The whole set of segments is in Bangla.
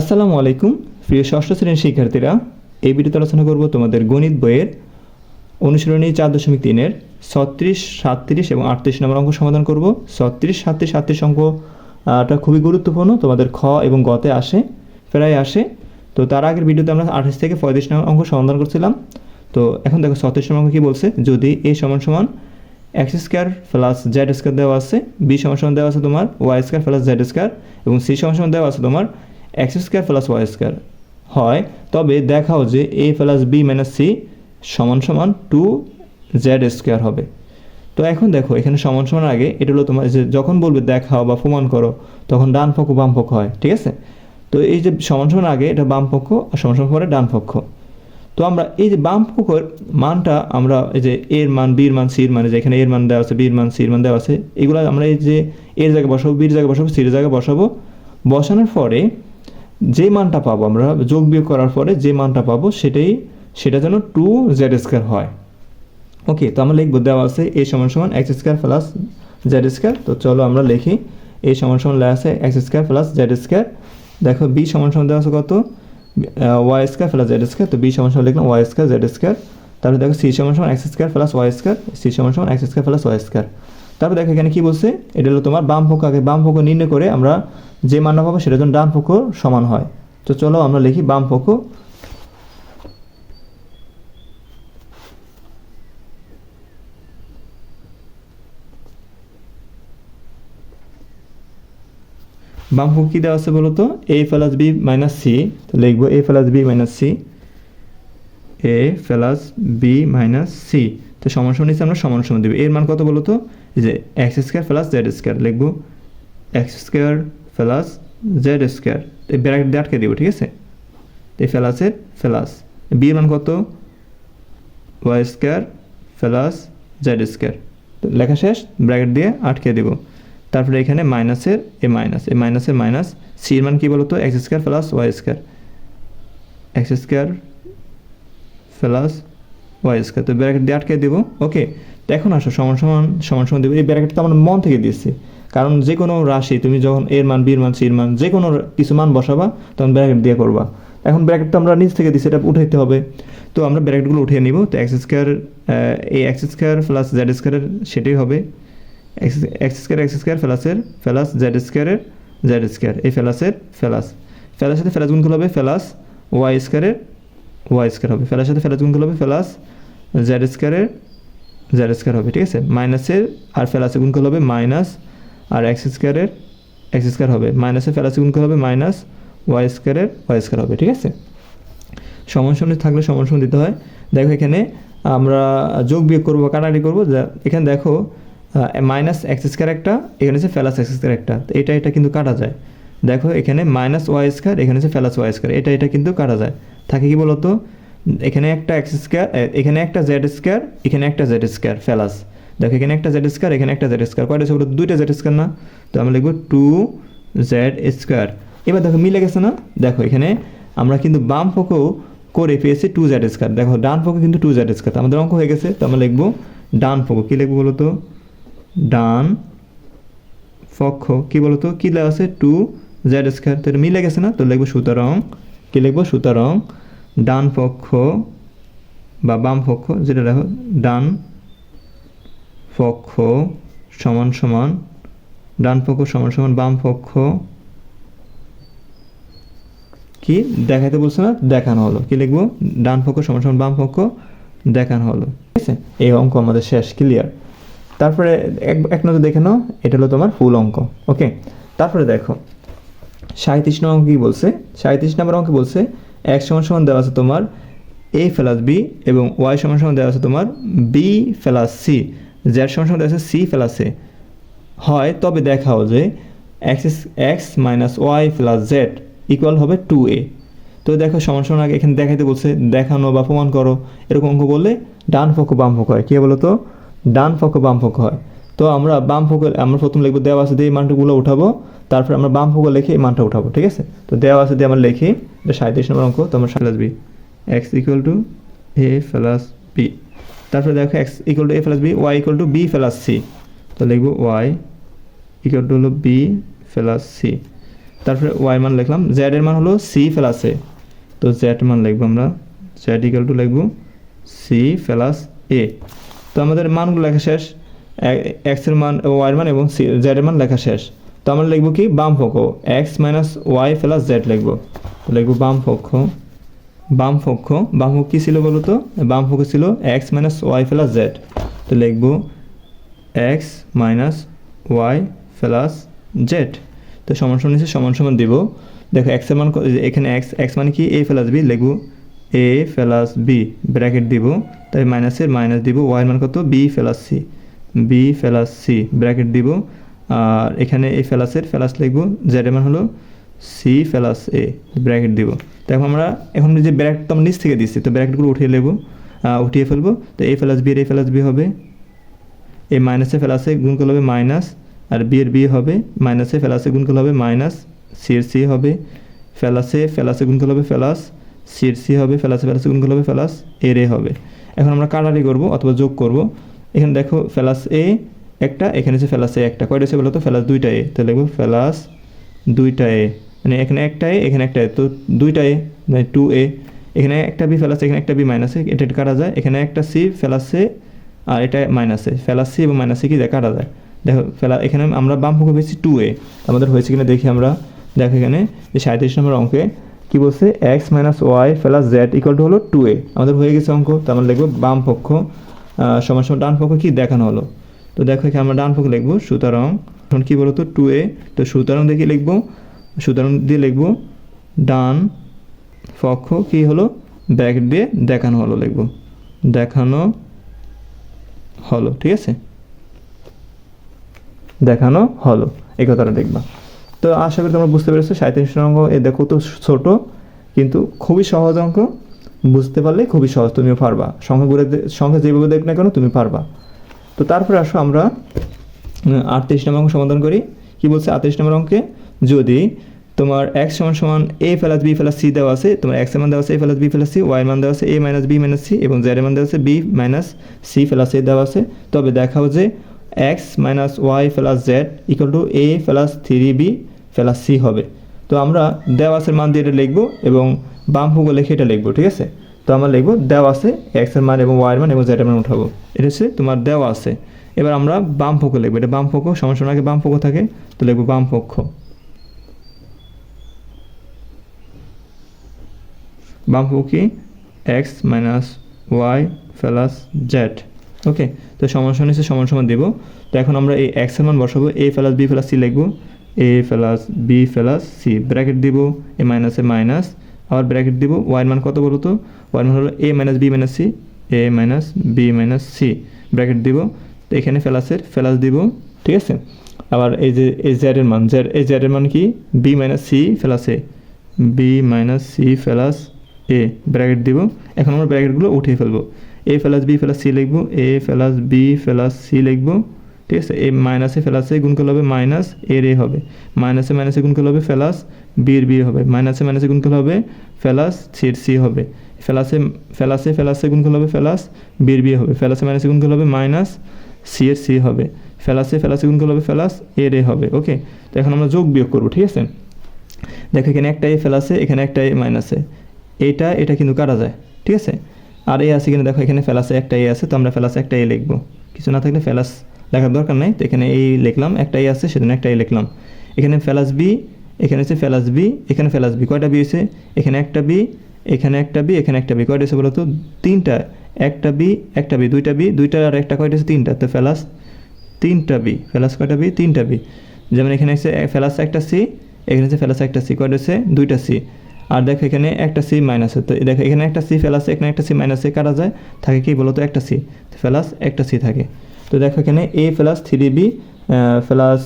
আসসালামু আলাইকুম। প্রিয় ষষ্ঠ শ্রেণির শিক্ষার্থীরা, এই ভিডিওতে আলোচনা করব তোমাদের গণিত বইয়ের অনুশীলনী চার দশমিক তিনের ছত্রিশ, সাতত্রিশ এবং আটত্রিশ নম্বর অঙ্ক সমাধান করব। ছত্রিশ, সাতত্রিশ সাতত্রিশ অঙ্কটা খুবই গুরুত্বপূর্ণ। তোমাদের খ এবং গতে আসে, প্রায় আসে। তো তার আগের ভিডিওতে আমরা আঠাশ থেকে পঁয়ত্রিশ নম্বর অঙ্ক সমাধান করছিলাম। তো এখন দেখো ছত্রিশ নম্বর অঙ্ক কী বলছে? যদি এ সমান সমান X square plus Z square দেওয়া আছে, বি সমান সমান দেওয়া আছে তোমার, Y square plus Z square এবং সি সমান সমান দেওয়া আছে তোমার X square plus Y square হয়, তবে দেখাও যে A plus B minus C সমান সমান টু জেড স্কোয়ার হবে। তো এখন দেখো, এখানে সমান সমান আগে, এটা হলো তোমার যে যখন বলবে দেখাও বা প্রমাণ করো, তখন ডান পক্ষ বাম পক্ষ হয়, ঠিক আছে? তো এই যে সমান সমান আগে, এটা বাম পক্ষ, আর সমান সমান পরে ডান পক্ষ। তো আমরা এই যে বাম পক্ষের মানটা আমরা এই যে এর মান বির মান সির মানে যেখানে এর মান দেওয়া আছে বির মান সির মান দেওয়া আছে, এগুলো আমরা এই যে এর জায়গায় বসাবো বির জায়গায় বসাবো সির জায়গায় বসাবো। বসানোর পরে যে মানটা পাবো, আমরা যোগ বিয়োগ করার পরে যে মানটা পাবো সেটাই, সেটা যেন টু জেড স্কোয়ার হয়। ওকে তো আমরা লিখব, দেওয়া আছে এ সমান সমান X square plus Z square তো চলো আমরা লিখি এ সমান সমান লেখা আছে X square plus Z square দেখো বি সমান সমান দেওয়া আছে কত? Y square plus Z square তো বি সমান সমান লিখলাম ওয়াই স্কোয়ার জেড স্কোয়ার তারপরে দেখো সি সমান সমান X square plus Y square C সমান সমান X square plus Y square তারপর দেখো এখানে কি বলছে? এটা হলো তোমার বাম পক্ষ আগে, বাম পক্ষ নির্ণয় করে আমরা যে মানটা পাবো সেটা যেন ডান পক্ষ সমান হয়। তো চলো আমরা লিখি বাম পক্ষ বাম পক্ষ কী দেওয়া আছে বলো তো A plus B minus C তো লিখব A plus B minus C A plus B minus C তো সমান সমান নিচে আমরা সমান সমান দেবো। এর মান কত বলো তো যে X square plus Z square লিখব X square plus Z square এই ব্র্যাকেট দিয়ে আটকে দেবো, ঠিক আছে? এই ফেলাসের ফেলাস বি মান কত? Y square plus Z square লেখা শেষ ব্র্যাকেট দিয়ে আটকে দেবো। তারপরে এখানে মাইনাসের এ মাইনাস এ মাইনাসের মাইনাস সি এর মান কী বলতো? X square plus Y square X square plus Y square তো ব্র্যাকেট দিয়ে আটকে দেবো? ওকে তো এখন আসো, সমান সমান সমান সমান দেবো। এই ব্র্যাকেট তো আমরা মন থেকে দিচ্ছি কারণ যে কোনো রাশি, তুমি যখন এর মান বির মান সির মান যে কোনো কিছু মান বসাবা, তখন ব্র্যাকেট দিয়ে করবা। এখন ব্র্যাকেট তো আমরা নিচ থেকে দিচ্ছি এটা উঠাইতে হবে। তো আমরা ব্র্যাকেটগুলো উঠিয়ে নিব। তো এক্স স্কোয়ার এই এক্স স্কোয়ার প্লাস জেড স্কোয়ারের সেটাই হবে। এক্স স্কোয়ার এক্স স্কোয়ার ফেলাসের ফেলাস জেড স্কোয়ারের জেড স্কোয়ার এই ফেলাসের ফেলাস ফেলার সাথে ফেলাস গুণ হবে ফেলাস ওয়াই স্কোয়ারের ওয়াই স্কোয়ার হবে। ফেলার সাথে ফেলাস গুণ করলে হবে ফেলাস জেড স্কোয়ারের জেড স্কোয়ার হবে, ঠিক আছে? মাইনাসের আর ফেলাসে গুণ করলে হবে মাইনাস আর এক্স স্কোয়ারের এক্স স্কোয়ার হবে। মাইনাসের ফেলাসে গুণ করলে হবে মাইনাস ওয়াই স্কোয়ারের ওয়াই স্কোয়ার হবে, ঠিক আছে? সমান সমান থাকলে সমান সমান দিতে হয়। দেখো এখানে আমরা যোগ বিয়োগ করব, কাটাকাটি করব। এখানে দেখো মাইনাস এক্স স্কোয়ার একটা, এখানে হচ্ছে ফেলাস এক্স স্কোয়ার একটা। তো এটা এটা কিন্তু কাটা যায়। দেখো এখানে মাইনাস ওয়াই স্কোয়ার এখানে হচ্ছে ফেলাস ওয়াই স্কোয়ার এটা এটা কিন্তু কাটা যায়। থাকে কি বলতো? এখানে একটা এক্স স্কোয়ার এখানে একটা জেড স্কোয়ার এখানে একটা জেড স্কোয়ার ফেলাস দেখো এখানে একটা জেড স্কোয়ার এখানে একটা জেড স্কোয়ার কয়টা সেগুলো দুইটা জেড স্কোয়ার না? তো আমরা লিখব টু জেড স্কোয়ার এবার দেখো, মিলে গেছে না? দেখো এখানে আমরা কিন্তু বাম পক্ষেও করে পেয়েছি টু জেড স্কোয়ার দেখো, ডান পক্ষে কিন্তু টু জেড স্কোয়ার আমাদের অঙ্ক হয়ে গেছে, তো আমরা লিখব ডান পক্ষ। কী লিখব বলো তো ডান পক্ষ। কি বলতো? কি লেখা আছে? টু জেড স্কোয়ার তো এটা মিলে গেছে না? তো লিখব সুতরাং, কি লিখব? সুতরাং, ডান পক্ষ বা বাম পক্ষ, যেটা দেখো, ডান পক্ষ সমান সমান, ডান পক্ষ সমান সমান, বাম পক্ষ কি? দেখাইতে বলছে না? দেখানো হলো। কি লিখব? ডান পক্ষ সমান সমান, বাম পক্ষ দেখানো হলো। ঠিক আছে? এই অঙ্ক আমাদের শেষ ক্লিয়ার তারপরে এক নজর দেখে নাও, এটা হলো তোমার ফুল অঙ্ক। ওকে তারপরে দেখো। সাঁত্রিশ নম্বর অঙ্ক কী বলছে? সাঁত্রিশ নম্বর অঙ্কে বলছে, এক সমান সমান দেওয়া আছে তোমার এ প্লাস বি এবং ওয়াই সমান সমান দেওয়া আছে তোমার বি প্লাস সি। জেড সমান সমান দেওয়া আছে সি প্লাস এ। হয়, তবে দেখাও যে X X minus Y plus Z equal হবে টু এ তো দেখো, সমান সমান আগে এখানে দেখাইতে বলছে, দেখানো বা প্রমাণ করো। এরকম অঙ্ক করলে ডান পক্ষ বাম পক্ষ হয়। কী বলো তো ডান পক্ষ বাম পক্ষ হয়। তো আমরা বাম পক্ষ, আমরা প্রথম লিখব, দেওয়া আছে দিয়ে এই মানটাগুলো উঠাবো। তারপর আমরা বাম পক্ষ লিখে এই মানটা উঠাবো, ঠিক আছে? তো দেওয়া আছে দিয়ে আমরা লিখি, এটা সাঁত্রিশ নম্বর অঙ্ক, তো আমরা plus B X equal to A plus B তারপরে দেখো X equal to A plus B Y equal to B plus C তো লিখব ওয়াই ইকুয়াল টু হলো বি প্লাস সি তারপরে ওয়াই মান লিখলাম জেড এর মান হলো সি প্লাস এ তো জেড মান লিখব আমরা জেড ইকাল টু লিখব সি প্লাস এ তো আমাদের মানগুলো লেখা শেষ এক্সের মান ওয়াই মান এবং সি জেড এর মান লেখা শেষ। তো আমরা লিখব কি? বাম পক্ষ X minus Y plus Z লিখব। লিখব বাম পক্ষ বাম পক্ষ বাম পক্ষ কী ছিল বলো তো? বাম পক্ষ ছিল X minus Y plus Z তো লিখব X minus Y plus Z তো সমান সমান নিচে সমান সমান দিব। দেখো এক্সের মান এখানে এক্স এক্স মানে কি? এ প্লাস বি লিখব। এ প্লাস বি ব্র্যাকেট দিব। তাই মাইনাসের মাইনাস দিব। ওয়াই মান কত? B plus C B plus C bracket দিব। আর এখানে এই ফেলাসের ফেলাস লিখব জেড এর মান হলো সি প্লাস এ ব্র্যাকেট দিব। তো এখন আমরা, এখন যে ব্র্যাকেট তো আমরা নিচ থেকে দিচ্ছি তো ব্র্যাকেটগুলো উঠিয়ে নেব উঠিয়ে ফেলব। তো এ ফেলাস বি এর এ প্লাস বি হবে। এ মাইনাসে ফেলাসে গুণ করলে হবে মাইনাস আর বি এর বি হবে মাইনাসে ফেলাসে গুণ করলে হবে মাইনাস সি এর সি হবে। ফেলাসে ফেলাসে গুণ করলে হবে ফেলাস সি এর সি হবে, ফেলাসে ফেলাসে গুণ করলে হবে ফেলাস এর এ হবে। এখন আমরা কাটারি করব অথবা যোগ করব। এখানে দেখো ফেলাস এ একটা, এখানে হচ্ছে ফেলাস এ একটা। কয়টা হচ্ছে বলো তো ফেলাস দুইটা এ তো লিখব ফেলাস দুইটা এ মানে এখানে একটা এ এখানে একটা এ তো দুইটা এ মানে টু এ এখানে একটা বি ফেলাস এখানে একটা বি মাইনাসে এটা এটা কাটা যায়। এখানে একটা সি ফেলাসে আর এটা মাইনাসে ফেলাসি এবং মাইনাসে কি যায়? কাটা যায়। দেখো, ফেলা, এখানে আমরা বাম পক্ষ পেয়েছি টু এ আমাদের হয়েছে কিনা দেখি আমরা। দেখো এখানে যে সাঁত্রিশ নম্বর অঙ্কে কি বলছে? X minus Y plus Z equal to হলো টু এ আমাদের হয়ে গেছে অঙ্ক। তো আমরা লিখব বাম পক্ষ সমান সমান ডান পক্ষ কি দেখানো হলো। তো দেখো এখানে আমরা ডান পক্ষ লিখব সুতরাং, এখন কি বলতো? টু এ তো সুতরাং দেখি লিখব, সুতরাং দিয়ে লিখব ডান পক্ষ কি হলো? ব্যাকেট দিয়ে দেখানো হলো লিখব। দেখানো হলো, ঠিক আছে? দেখানো হলো, এই কথাটা দেখবা। তো আশা করি তোমরা বুঝতে পেরেছ সাঁত্রিশ অঙ্ক এ দেখো তো ছোট, কিন্তু খুবই সহজ অঙ্ক। বুঝতে পারলে খুবই সহজ, তুমিও পারবা। সংখ্যাগুলো সংখ্যা যেভাবে দেখ না কেন, তুমি পারবা। তো তারপরে আসো আমরা আটত্রিশ নম্বর অঙ্ক সমাধান করি। কি বলছে? আটত্রিশ নম্বর অঙ্কে, যদি তোমার এক্স সমান সমান A plus B plus C দেওয়া আছে, তোমার এক্স মান দেওয়া আছে A plus B plus C Y মান দেওয়া আছে A minus B minus C এবং জেড মান দেওয়া আছে B minus C plus A দেওয়া আছে। তবে দেখাও যে X minus Y plus Z equal to A plus three B plus C হবে। তো আমরা দেওয়া আছে মান দিয়ে এটা লিখব এবং বাম ভূগোল লিখে এটা লিখব, ঠিক আছে? তো আমরা লিখব দেওয়া আছে এক্সের মান এবং ওয়াই এর মান এবং জেড এর মান উঠাবো। এটা হচ্ছে তোমার দেওয়া আছে। এবার আমরা বাম পক্ষ লিখব। এটা বাম পক্ষ সমস্যা আগে বাম পক্ষ থাকে, তো লিখব বাম পক্ষ। বাম পক্ষ কি? X minus y plus z okay তো সমান সমান নিচে সমান সমান দেবো। তো এখন আমরা এই এক্সের মান বসাবো। A plus b plus c লিখব। A plus b plus c bracket দিব এ মাইনাসে মাইনাস আবার ব্র্যাকেট দিব। ওয়াই মান কত বলো তো ওয়াই মান হলো a minus b minus c a minus b minus c bracket দিব। তো এখানে ফেলাসের, ফেলাস দিব, ঠিক আছে? আবার এই যে এই জেড এর মান এই জেড এর মান কি? B minus c plus a b minus c plus a bracket দিব। এখন আমরা ব্র্যাকেটগুলো উঠিয়ে ফেলব। A plus b plus c লিখব। A plus b plus c লিখব। ঠিক আছে? এ মাইনাসে ফেলাসে গুণ করলে হবে মাইনাস এর এ হবে। মাইনাসে মাইনাসে গুণ করলে হবে ফেলাস বির বি হবে। মাইনাসে মাইনাসে গুণ করলে হবে ফেলাস সির সি হবে। ফেলাসে ফেলাসে ফেলাসে গুণ করলে হবে ফেলাস, বির বি হবে। ফেলাসে মাইনাসে গুণ করলে হবে মাইনাস সি এর সি হবে। ফেলাসে ফেলাসে গুণ করলে হবে ফেলাস এর এ হবে ওকে তো এখন আমরা যোগ বিয়োগ করব, ঠিক আছে? দেখো, এখানে একটা এ ফেলাসে এখানে একটা এ। মাইনাসে এটা এটা কিন্তু কাটা যায়? ঠিক আছে? আর এ আছে কিনা? দেখো, এখানে ফেলাসে একটা এ আছে, তো আমরা ফেলাসে একটা এ লিখব। কিছু না থাকলে ফেলাস লেখার দরকার নেই, তো এখানে এই লিখলাম, একটা এ আছে, সেজন্য একটা এ লিখলাম। এখানে ফেলাস বি এখানে হচ্ছে ফেলাস বি এখানে ফেলাস বি কয়টা বি হয়েছে? এখানে একটা বি এখানে একটা বি এখানে একটা বি কয়টা হয়েছে বলো তো? তিনটা। একটা বি একটা বি দুইটা বি দুইটা আর একটা কয়টা হচ্ছে তিনটা। তো ফেলাস তিনটা বি ফেলাস কয়টা বি তিনটা বি যেমন এখানে হচ্ছে ফেলাস একটা সি এখানে হচ্ছে ফেলাস একটা সি কয়টা আছে দুইটা সি আর দেখো এখানে একটা সি মাইনাস তো দেখো, এখানে একটা সি ফেলাসে, এখানে একটা সি মাইনাসে কাটা যায়। থাকে কি বলো তো? একটা সি ফেলাস একটা সি থাকে। তো দেখো এখানে a plus three b plus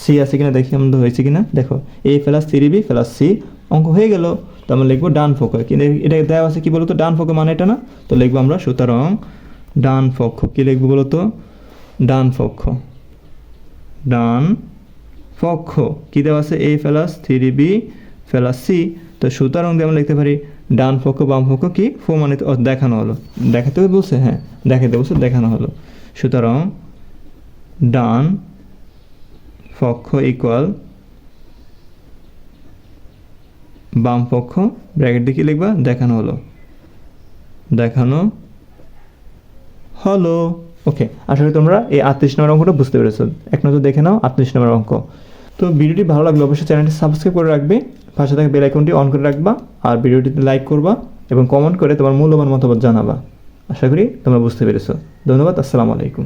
c আছে কিনা? দেখি আমাদের হয়েছে কিনা? দেখো a plus three b plus c অঙ্ক হয়ে গেল। তো আমরা লিখব ডান পক্ষ কিন্তু এটা দেওয়া আছে কি বলতো? ডান পক্ষ মানে এটা না? তো লিখব আমরা সুতরাং ডান পক্ষ কি লিখব বলতো? ডান পক্ষ ডান পক্ষ কি দেওয়া আছে? A plus three b plus c তো সুতরাং দিয়ে আমরা লিখতে পারি ডান পক্ষ বাম পক্ষ কি? প্রমাণিত ও, দেখানো হলো। দেখাতে বলছে হ্যাঁ দেখাতে বলছে দেখানো হলো। সুতরাং ডান পক্ষ ইকুয়াল বাম পক্ষ ব্র্যাকেট দিয়ে লিখবা? দেখানো হলো। দেখানো হলো। ওকে আশা করি তোমরা এই আটত্রিশ নম্বর অঙ্কটা বুঝতে পেরেছ। এক নজর দেখে নাও আটত্রিশ নম্বর অঙ্ক। তো ভিডিওটি ভালো লাগলে অবশ্যই চ্যানেলটি সাবস্ক্রাইব করে রাখবে। পাশে থাকা বেল আইকনটি অন করে রাখবা আর ভিডিওটিতে লাইক করবা এবং কমেন্ট করে তোমার মূল্যবান মতামত জানাবা। আশা করি তোমরা বুঝতে পেরেছ। ধন্যবাদ, আসসালামু আলাইকুম।